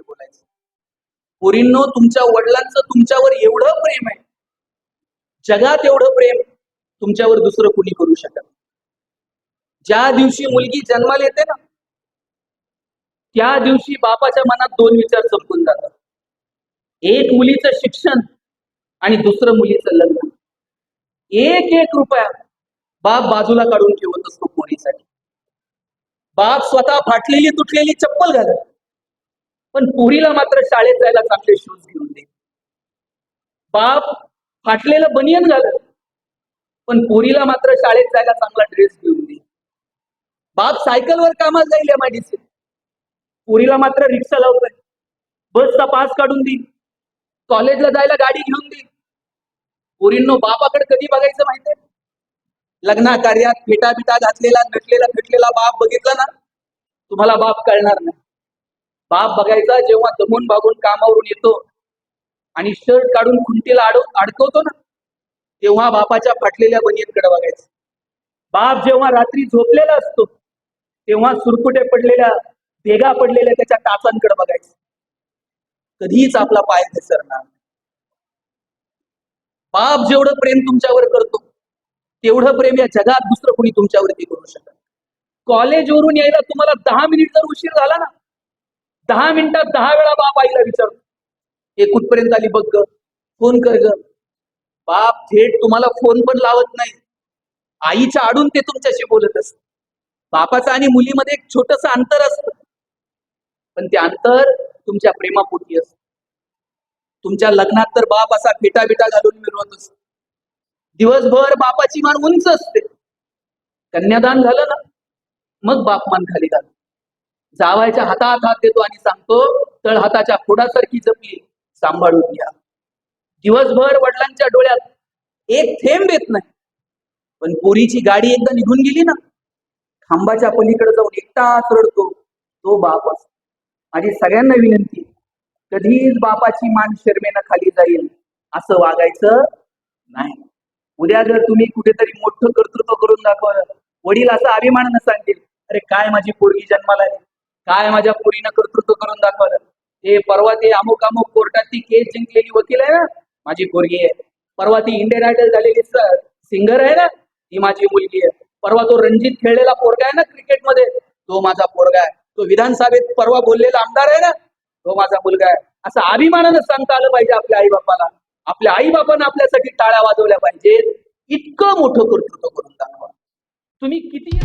बोलायचं. पोरींनो तुमच्या वडिलांचं तुमच्यावर एवढं प्रेम आहे. जगात एवढं प्रेम तुमच्यावर दुसरं कुणी करू शकत ज्या दिवशी मुलगी जन्माला येते ना त्या दिवशी बापाच्या मनात दोन विचार संपून जातात. एक मुलीचं शिक्षण आणि दुसरं मुलीचं लग्न. एक एक रुपया बाप बाजूला काढून ठेवत असतो पोरीसाठी. बाप स्वतः फाटलेली तुटलेली चप्पल घालत. पण पोरीला मात्र शाळेत जायला चांगले शूज घेऊन दे. बाप फाटलेलं बनियन घालत. पण पोरीला मात्र शाळेत जायला चांगला ड्रेस घेऊन दे. बाप सायकलवर कामात जाईल या माझी पोरीला मात्र रिक्षा लावतोय. बसचा पास काढून देईल कॉलेजला जायला गाडी घेऊन देईल पोरींनो बापाकडे कधी बघायचं माहितीये? लग्ना कार्यात फेटा बिटा घातलेला नटलेला फिटलेला बाप बघितला ना तुम्हाला बाप कळणार नाही. बाप बघायचा जेव्हा दमून भागून कामावरून येतो आणि शर्ट काढून खुंटीला अडव अडकवतो ना तेव्हा बापाच्या फाटलेल्या बनियनकडे बघायचं. बाप जेव्हा रात्री झोपलेला असतो तेव्हा सुरकुटे पडलेल्या भेगा पडलेल्या त्याच्या टाचांकडे बघायचं. कधीच आपला पाय घसरणार बाप जेवढं प्रेम तुमच्यावर करतो तेवढं प्रेम या जगात दुसरं कोणी तुमच्यावरती करू शकत कॉलेजवरून यायला तुम्हाला दहा मिनिट जर उशीर झाला ना दहा मिनिटात दहा वेळा बाप आईला विचारतो हे कुठपर्यंत आली बघ ग? फोन कर ग. बाप थेट तुम्हाला फोन पण लावत नाही. आईच्या आडून ते तुमच्याशी बोलत असत. बापाचं आणि मुलीमध्ये एक छोटस अंतर असत. पण ते अंतर तुमच्या प्रेमापोटी असत. तुमच्या लग्नात तर बाप असा फेटा बिटा घालून मिळवत असतो. दिवसभर बापाची मान उंच असते. कन्यादान झालं ना मग बाप मान खाली घाल जावायच्या हातात हात देतो आणि सांगतो तळ हाताच्या खोडासारखी जपली सांभाळून घ्या. दिवसभर वडिलांच्या डोळ्यात एक थेंब येत नाही. पण पोरीची गाडी एकदा निघून गेली ना खांबाच्या पलीकडे जाऊन एकटाच रडतो तो बाप असतो. माझी सगळ्यांना विनंती कधीच बापाची मान शर्मेनं खाली जाईल असं वागायचं नाही. उद्या जर तुम्ही कुठेतरी मोठं कर्तृत्व करून दाखवा वडील असं अभिमानानं सांगतील अरे काय माझी पोरगी जन्माला काय माझ्या पोरीनं कर्तृत्व करून दाखवलं? हे परवा ते अमुक अमुक कोर्टात ती केस जिंकलेली वकील आहे ना? माझी पोरगी आहे. परवा ती इंडियन आयडल झालेली सिंगर आहे ना? ती माझी मुलगी आहे. परवा तो रणजित खेळलेला पोरगा आहे ना क्रिकेटमध्ये? तो माझा पोरगा आहे. तो विधानसभेत परवा बोललेला आमदार आहे ना? तो माझा मुलगा आहे. असं अभिमानानं सांगता आलं पाहिजे आपल्या आई बापाला आपल्या आई बाबांना आपल्यासाठी टाळ्या वाजवल्या पाहिजेत. इतकं मोठं कर्तृत्व करून दाखवा. तुम्ही किती